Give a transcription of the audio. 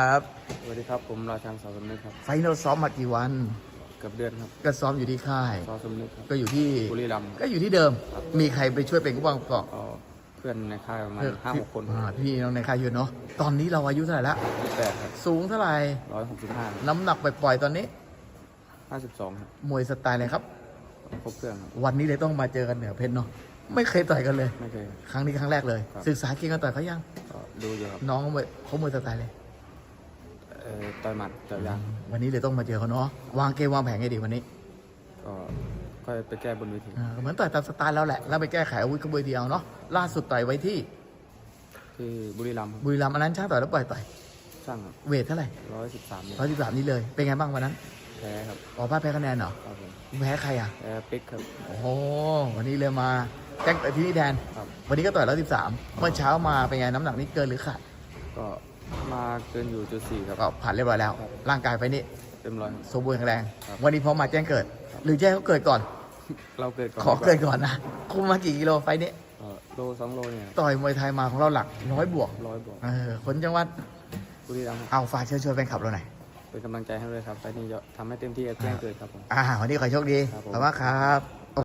ครับสวัสดีครับผมราชันสอสมนึกครับไฟนอลซ้อมมากี่วันเกือบเดือนครับก็ซ้อมอยู่ที่ค่ายสอสมนึกครับก็อยู่ที่บุรีรัมย์ก็อยู่ที่เดิม มีใครไปช่วยเป็นกู้บังกอกก็เพื่อนในค่ายประมาณห้าหกคนอ่าพี่น้องในค่ายเยอะเนาะตอนนี้เราอายุเท่าไหร่ละยี่แปดครับสูงเท่าไหร่ร้อยหกสิบห้าน้ำหนักปล่อยๆตอนนี้ห้าสิบสองครับมวยสไตล์อะไรครับครบเครื่องครับวันนี้เลยต้องมาเจอกันเหนือเพชรเนาะไม่เคยต่อยกันเลยไม่เคยครั้งนี้ครั้งแรกเลยครับศึกษาเก่งกันต่อยเขายังก็ดูอยู่ครับน้องเขามวยเขามวยสไตล์เลยเอ่อ ต่อยหมัดต่อยยางวันนี้เลยต้องมาเจอเขาเนาะวางเกมวางแผนไงดีวันนี้ก็ค่อยไปแก้บนเวทีอ่าเหมือนต่อยตามสไตล์เราแหละแล้วไปแก้ไขอาวุธกระเบยเดียวเนาะล่าสุดต่อยไว้ที่ที่บุรีรัมย์ครับบุรีรัมย์อันนั้นช่างต่อยแล้วปล่อยต่อยช่างครับเวทเท่าไหร่ร้อยสิบสามร้อยสิบสามนี้เลยเป็นไงบ้างวันนั้นแพ้ครับอ๋อพลาดแพ้คะแนนเหรอครับผมแพ้ใครอะแพ้ปิ๊กครับโอ้โหวันนี้เลยมาแจ้งต่อยที่นี่แทนครับวันนี้ก็ต่อยร้อยสิบสามเมื่อเช้ามาเป็นไงน้ำหนักนี่เกินหรือขาดก็ มาเกินอยู่จุดสี่ครับ ก็ผ่านเรียบร้อยแล้ว ครับ ร่างกายไปนี่เต็มร้อยครับสมบูรณ์แข็งแรง ครับ วันนี้พร้อมมาแจ้งเกิด หรือแจ้งเขาเกิดก่อน เราเกิดก่อนขอเกิดก่อนนะคุมมากี่กิโลไฟล์นี้ เอ่อโลสองโลเนี่ยต่อยมวยไทยมาของเราหลักร้อยบวกร้อยบวกเออคนจังหวัดบุรีรัมย์ครับเอาฝากเชิญชวนแฟนคลับเราหน่อยเป็นกำลังใจให้ด้วยครับไฟล์นี้จะทำให้เต็มที่แจ้งเกิดครับผม อ่าวันนี้ขอให้โชคดีครับผม ขอบคุณมากครับ